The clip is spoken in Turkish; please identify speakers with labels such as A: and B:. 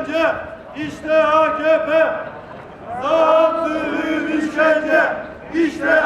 A: işkence, işte AKP. Zam, işkence, işte